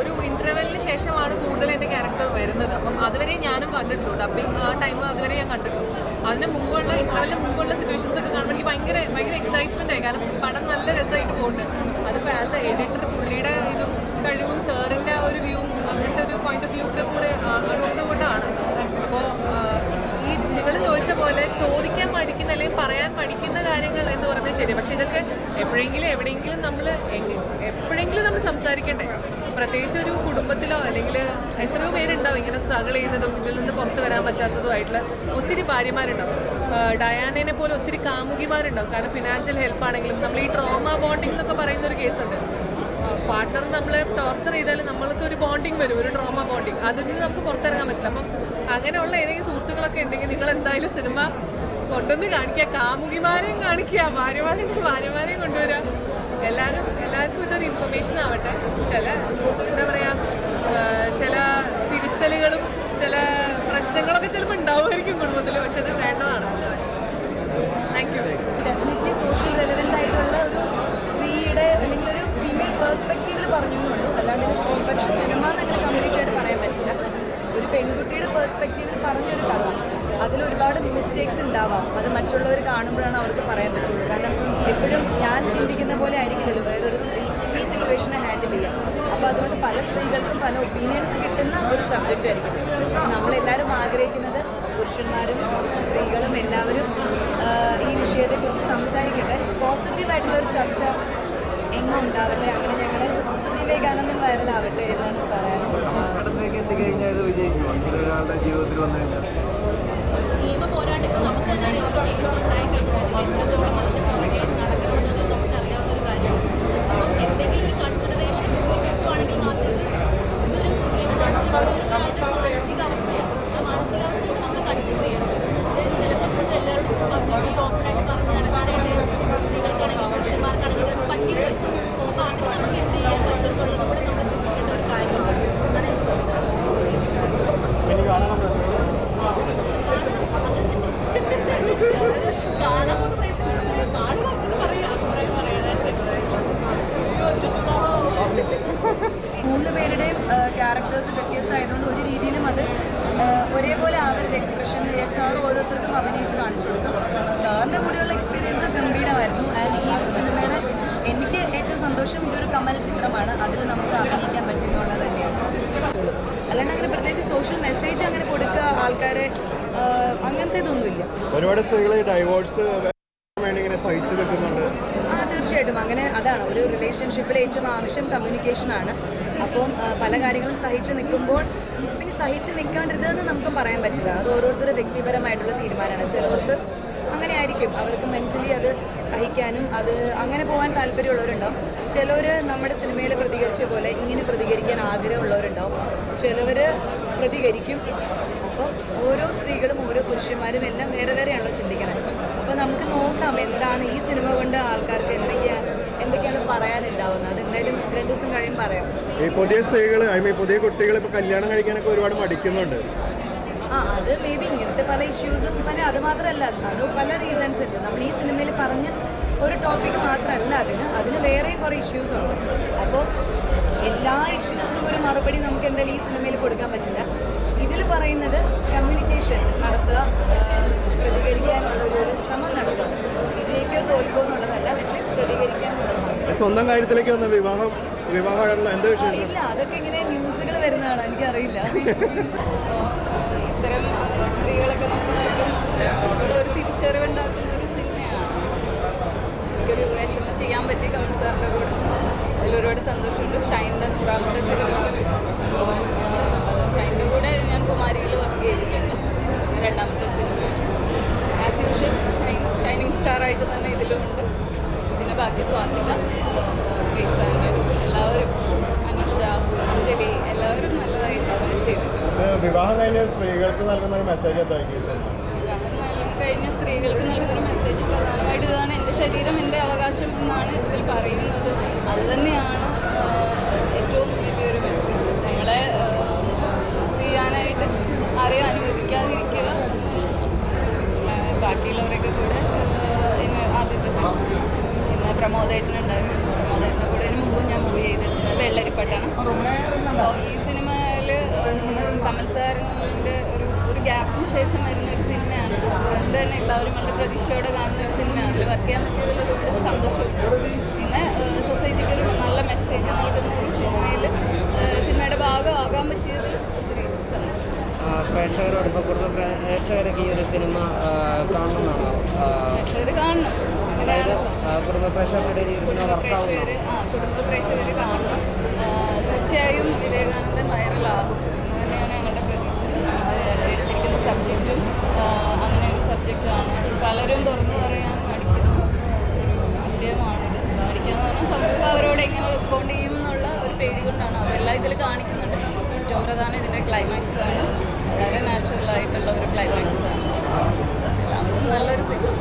ഒരു ഇന്റർവെല്ലിന് ശേഷമാണ് കൂടുതൽ എന്റെ ക്യാരക്ടർ വരുന്നത്. അപ്പം അതുവരെ ഞാനും കണ്ടിട്ടുള്ളൂ. ഡബിങ് ആ ടൈം അതുവരെ ഞാൻ കണ്ടിട്ടുള്ളൂ. അതിന് മുമ്പുള്ള ഇന്റർവെല്ലിന് മുമ്പുള്ള സിറ്റുവേഷൻസ് ഒക്കെ കാണുമ്പോൾ എനിക്ക് ഭയങ്കര ഭയങ്കര എക്സൈറ്റ്മെന്റ് ആയി. കാരണം പടം നല്ല രസമായിട്ട് പോകുന്നുണ്ട്. അതിപ്പോൾ ആസ് എ എഡിറ്റർ പുള്ളിയുടെ ഇതും കഴിവും സാറിന്റെ ഒരു വ്യൂ അങ്ങനത്തെ ഒരു പോയിന്റ് ഓഫ് വ്യൂ ഒക്കെ കൂടെ അതുകൊണ്ട് കൊണ്ടാണ്. അപ്പോൾ ഈ നിങ്ങൾ ചോദിച്ച പോലെ ചോദിക്കാൻ മടിക്കുന്ന അല്ലെങ്കിൽ പറയാൻ മടിക്കുന്ന കാര്യങ്ങൾ എന്ന് പറഞ്ഞാൽ ശരി പക്ഷേ ഇതൊക്കെ എപ്പോഴെങ്കിലും എവിടെയെങ്കിലും നമ്മൾ എപ്പോഴെങ്കിലും നമ്മൾ സംസാരിക്കണ്ടേ പ്രത്യേകിച്ച് ഒരു കുടുംബത്തിലോ അല്ലെങ്കിൽ എത്രയോ പേരുണ്ടാവും ഇങ്ങനെ സ്ട്രഗിൾ ചെയ്യുന്നതും ഇതിൽ നിന്ന് പുറത്തു വരാൻ പറ്റാത്തതുമായിട്ടുള്ള ഒത്തിരി ഭാര്യമാരുണ്ടാവും. ഡയാനേനെ പോലെ ഒത്തിരി കാമുകിമാരുണ്ടാവും. കാരണം ഫിനാൻഷ്യൽ ഹെൽപ്പ് ആണെങ്കിലും നമ്മൾ ഈ ട്രോമ ബോണ്ടിങ് എന്നൊക്കെ പറയുന്ന ഒരു കേസുണ്ട് പാർട്ണർ നമ്മളെ ടോർച്ചർ ചെയ്താൽ നമ്മൾക്ക് ഒരു ബോണ്ടിങ് വരും ഒരു ട്രോമ ബോണ്ടിങ് അതിൽ നിന്ന് നമുക്ക് പുറത്തിറങ്ങാൻ പറ്റില്ല. അപ്പം അങ്ങനെയുള്ള ഏതെങ്കിലും സുഹൃത്തുക്കളൊക്കെ ഉണ്ടെങ്കിൽ നിങ്ങൾ എന്തായാലും സിനിമ കൊണ്ടുവന്ന് കാണിക്കുക. കാമുകിമാരെയും കാണിക്കുക. ഭാര്യമാരുണ്ട് ഭാര്യമാരെയും കൊണ്ടുവരാം. എല്ലാവരും എല്ലാവർക്കും ഇതൊരു ഇൻഫർമേഷൻ ആവട്ടെ. ചില എന്താ പറയുക ചില തിരുത്തലുകളും ചില പ്രശ്നങ്ങളൊക്കെ ചിലപ്പോൾ ഉണ്ടാവുമായിരിക്കും കുടുംബത്തിൽ പക്ഷെ അത് വേണ്ടതാണ്. Thank you definitely social relevant ആയിട്ടുള്ള ഒരു സ്ത്രീയുടെ അല്ലെങ്കിൽ ഒരു ഫീമെയിൽ പേഴ്സ്പെക്റ്റീവിൽ പറഞ്ഞു അല്ലാതെ സ്ത്രീപക്ഷ സിനിമ എന്നങ്ങനെ കംപ്ലീറ്റ് ആയിട്ട് പറയാൻ പറ്റില്ല. ഒരു പെൺകുട്ടിയുടെ പേഴ്സ്പെക്റ്റീവിൽ പറഞ്ഞൊരു കഥ. അതിൽ ഒരുപാട് മിസ്റ്റേക്സ് ഉണ്ടാവാം. അത് മറ്റുള്ളവർ കാണുമ്പോഴാണ് അവർക്ക് പറയാൻ പറ്റുള്ളൂ. കാരണം എപ്പോഴും ഞാൻ ചിന്തിക്കുന്ന പോലെ ആയിരിക്കില്ലല്ലോ. വേറൊരു സ്ത്രീ ഈ സിറ്റുവേഷനെ ഹാൻഡിൽ ചെയ്യാം അപ്പോൾ അതുകൊണ്ട് പല സ്ത്രീകൾക്കും പല ഒപ്പീനിയൻസ് കിട്ടുന്ന ഒരു സബ്ജക്റ്റ് ആയിരിക്കും. നമ്മളെല്ലാവരും ആഗ്രഹിക്കുന്നത് പുരുഷന്മാരും സ്ത്രീകളും എല്ലാവരും ഈ വിഷയത്തെക്കുറിച്ച് സംസാരിക്കട്ടെ. പോസിറ്റീവായിട്ടുള്ള ഒരു ചർച്ച എങ്ങും ഉണ്ടാവട്ടെ. അങ്ങനെ ഞങ്ങൾ വിവേകാനന്ദൻ വൈറലാവട്ടെ എന്നാണ് പറയാനുള്ളത്. എത്തിക്കഴിഞ്ഞാൽ ഇത് വിജയിക്കുമോ? ഇങ്ങനെ ഒരാളുടെ ജീവിതത്തിൽ വന്നു കഴിഞ്ഞാൽ. Gracias. ഒരുപാട് സ്ത്രീകൾ ഡൈവോഴ്സ് സഹിച്ചു നിൽക്കുന്നുണ്ട്. ആ തീർച്ചയായിട്ടും. അങ്ങനെ അതാണ് ഒരു റിലേഷൻഷിപ്പിൽ ഏറ്റവും ആവശ്യം കമ്മ്യൂണിക്കേഷനാണ് അപ്പം ആ, പല കാര്യങ്ങളും സഹിച്ചു നിൽക്കുമ്പോൾ പിന്നെ സഹിച്ച് നിൽക്കാണ്ടിരുന്നതെന്ന് നമുക്ക് പറയാൻ പറ്റില്ല. അത് ഓരോരുത്തരുടെ വ്യക്തിപരമായിട്ടുള്ള തീരുമാനമാണ്. ചിലവർക്ക് അങ്ങനെ ആയിരിക്കും. അവർക്ക് മെന്റലി അത് സഹിക്കാനും അത് അങ്ങനെ പോകാൻ താല്പര്യമുള്ളവരുണ്ടാവും. ചിലവർ നമ്മുടെ സിനിമയിൽ പ്രതികരിച്ച പോലെ ഇങ്ങനെ പ്രതികരിക്കാൻ ആഗ്രഹമുള്ളവരുണ്ടാവും. ചിലവർ പ്രതികരിക്കും. അപ്പം ഓരോ സ്ത്രീകളും ഓരോ പുരുഷന്മാരും എല്ലാം വേറെ വേറെയാണല്ലോ ചിന്തിക്കണത് അപ്പോൾ നമുക്ക് നോക്കാം എന്താണ് ഈ സിനിമ കൊണ്ട് ആൾക്കാർക്ക് എന്തൊക്കെയാണ് എന്തൊക്കെയാണ് പറയാനുണ്ടാവുന്നത്. അതെന്തായാലും രണ്ടു ദിവസം കഴിയും പറയാം. ഈ പുതിയ സ്ത്രീകൾ ഐ മീൻ പുതിയ കുട്ടികൾ ഇപ്പോൾ കല്യാണം കഴിക്കാനൊക്കെ ഒരുപാട് മടിക്കുന്നുണ്ട്. ആ അത് മേ ബി ഇങ്ങനത്തെ പല ഇഷ്യൂസും പിന്നെ അത് മാത്രമല്ല അത് പല റീസൺസ് ഉണ്ട്. നമ്മൾ ഈ സിനിമയിൽ പറഞ്ഞ ഒരു ടോപ്പിക് മാത്രമല്ല അതിന്. അതിന് വേറെ കുറേ ഇഷ്യൂസ് ഉണ്ട്. അപ്പോൾ എല്ലാ ഇഷ്യൂസിനും ഒരു മറുപടി നമുക്ക് എന്തായാലും ഈ സിനിമയിൽ കൊടുക്കാൻ പറ്റില്ല. ഇതിൽ പറയുന്നത് കമ്മ്യൂണിക്കേഷൻ നടത്തുക പ്രതികരിക്കാനുള്ള ഒരു ശ്രമം നടത്തുക. വിജയിക്കോ തോൽക്കോ എന്നുള്ളതല്ല അറ്റ്ലീസ്റ്റ് പ്രതികരിക്കാൻ നടക്കും സ്വന്തം കാര്യത്തിലേക്ക് വന്ന വിവാഹം വിവാഹം എന്താ വിഷയം? ഇല്ല അതൊക്കെ ഇങ്ങനെ ന്യൂസുകൾ വരുന്നതാണ് എനിക്കറിയില്ല. ഇത്തരം സ്ത്രീകളൊക്കെ നമുക്ക് ചുറ്റും ഒരു തിരിച്ചറിവുണ്ടാക്കുന്ന ഒരു സിനിമയാണ്. എനിക്കൊരു വിഷമം ചെയ്യാൻ പറ്റി കമൽ സാറിന്റെ കൂടെ അതിൽ ഒരുപാട് സന്തോഷമുണ്ട്. ഷൈന്റെ നൂറാമത്തെ സിനിമ അപ്പോൾ ഷൈന്റെ കൂടെ ഞാൻ കുമാരിയിൽ വർക്ക് ചെയ്തിട്ടുണ്ട് രണ്ടാമത്തെ cinema as usual Shine shining star ആയിട്ട് തന്നെ ഇതിലും ഉണ്ട് ബാക്കി സ്വാസിക. എല്ലാവരും അനുഷ അഞ്ജലി എല്ലാവരും നല്ലതായി ചെയ്തിട്ടുണ്ട്. വിവാഹം കഴിഞ്ഞ സ്ത്രീകൾക്ക് നൽകുന്ന ഒരു മെസ്സേജ് കഴിഞ്ഞ സ്ത്രീകൾക്ക് നൽകുന്നൊരു മെസ്സേജ് പ്രധാനമായിട്ട് ഇതാണ് എന്റെ ശരീരം എന്റെ അവകാശം എന്നാണ് ഇതിൽ പറയുന്നത്. അത് തന്നെയാണ് ഇന്ന് പ്രമോദേട്ടനുണ്ടായിരുന്നു പ്രമോദേട്ടന്റെ കൂടെ മുമ്പ് ഞാൻ മൂവ് ചെയ്തിട്ടുണ്ട്. വെള്ളരിപ്പട്ടാണ്. അപ്പോൾ ഈ സിനിമയിൽ കമൽ സാറിന്റെ ഒരു ഒരു ഗ്യാപ്പിന് ശേഷം വരുന്ന ഒരു സിനിമയാണ്. അതുകൊണ്ട് തന്നെ എല്ലാവരും വളരെ പ്രതീക്ഷയോടെ കാണുന്ന ഒരു സിനിമയാണ്. അതിൽ വർക്ക് ചെയ്യാൻ പറ്റിയതിൽ ഒരുപാട് സന്തോഷവും. പിന്നെ സൊസൈറ്റിക്ക് ഒരു നല്ല മെസ്സേജ് നൽകുന്ന ഒരു സിനിമയിൽ സിനിമയുടെ ഭാഗമാകാൻ പറ്റിയതിൽ ഒത്തിരി സന്തോഷം ആ, പ്രേക്ഷകരോട് ഇപ്പോൾ കൂടുതൽ പ്രേക്ഷകരൊക്കെ ഈ ഒരു സിനിമ കാണണമെന്നാണോ? പ്രേക്ഷകർ കാണണം. അതായത് കുടുംബ പ്രേക്ഷകരുടെ പ്രേക്ഷകർ ആ കുടുംബ പ്രേക്ഷകർ കാണണം. തീർച്ചയായും വിവേകാനന്ദൻ വൈറലാകും. എന്ന് തന്നെയാണ് ഞങ്ങളുടെ പ്രതീക്ഷ. എടുത്തിരിക്കുന്ന സബ്ജക്റ്റും അങ്ങനെ ഒരു സബ്ജക്റ്റാണ് പലരും തുറന്നു പറയാൻ മടിക്കുന്ന ഒരു വിഷയമാണിത് പഠിക്കാന്ന് പറഞ്ഞാൽ സമൂഹം അവരോട് എങ്ങനെ റെസ്പോണ്ട് ചെയ്യും എന്നുള്ള ഒരു പേടി കൊണ്ടാണ് അതെല്ലാം ഇതിൽ കാണിക്കുന്നുണ്ട്. ഏറ്റവും പ്രധാനം ഇതിന്റെ ക്ലൈമാക്സ് ആണ്. വളരെ നാച്ചുറൽ ആയിട്ടുള്ള ഒരു ക്ലൈമാക്സ് ആണ്. നല്ലൊരു സിനിമ